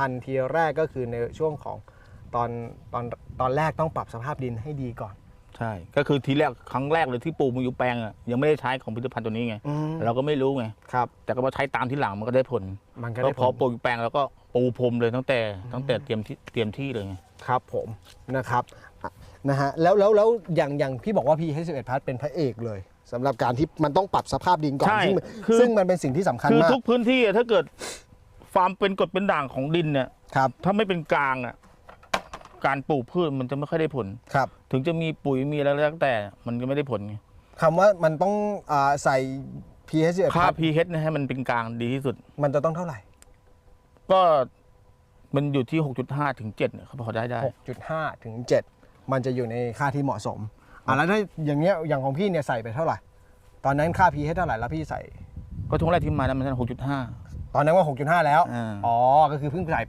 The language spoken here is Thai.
คัญทีแรกก็คือในช่วงของตอนตอนตอนแรกต้องปรับสภาพดินให้ดีก่อน ใช่ ก็คือทีแรกครั้งแรกเลยที่ปลูกมันอยู่แปลงอะยังไม่ได้ใช้ของผลิตภัณฑ์ตัวนี้ไงอืมเราก็ไม่รู้ไง ครับ แต่ก็มาใช้ตามที่หลังมันก็ได้ผล มันก็ก็ได้พอผลปลูกอยู่แปลงแล้วก็ปูพรมเลยตั้งแต่ตั้งแต่เตรียมที่เตรียมที่เลยไงครับผมนะครับอะนะฮะแล้วแล้วแล้วอย่างอย่างพี่บอกว่า P11 พัทเป็นพระเอกเลยสำหรับการที่มันต้องปรับสภาพดินก่อนใช่ซึ่งมันคือซึ่งมันเป็นสิ่งที่สำคัญคือมากทุกพื้นที่อะถ้าเกิด ฟาร์มเป็นกรดเป็นด่างของดินเนี่ยครับ ถ้าไม่เป็นกลางอะการปลูกพืชมันจะไม่ค่อยได้ผล ครับ ถึงจะมีปุ๋ยมีอะไรแล้วแต่มันก็ไม่ได้ผลไงคำว่ามันต้องอาใส่ P11 ค่าพัท pH เนยให้มันเป็นกลางดีที่สุด มันจะต้องเท่าไหร่ ก็มันอยู่ที่ 6.5 ถึง7เนี่ยเขาพอได้ได้ 6.5 ถึง 7 มันจะอยู่ในค่าที่เหมาะสมอะแล้วถ้าอย่างเงี้ยอย่างของพี่เนี่ยใส่ไปเท่าไหร่ ตอนนั้นค่า pH เท่าไหร่แล้วพี่ใส่ ก็ช่วงแรกที่มานั้นมัน6.5 ตอนนั้นว่า 6.5 แล้ว อ่า อ๋อ ก็คือเพิ่งใส่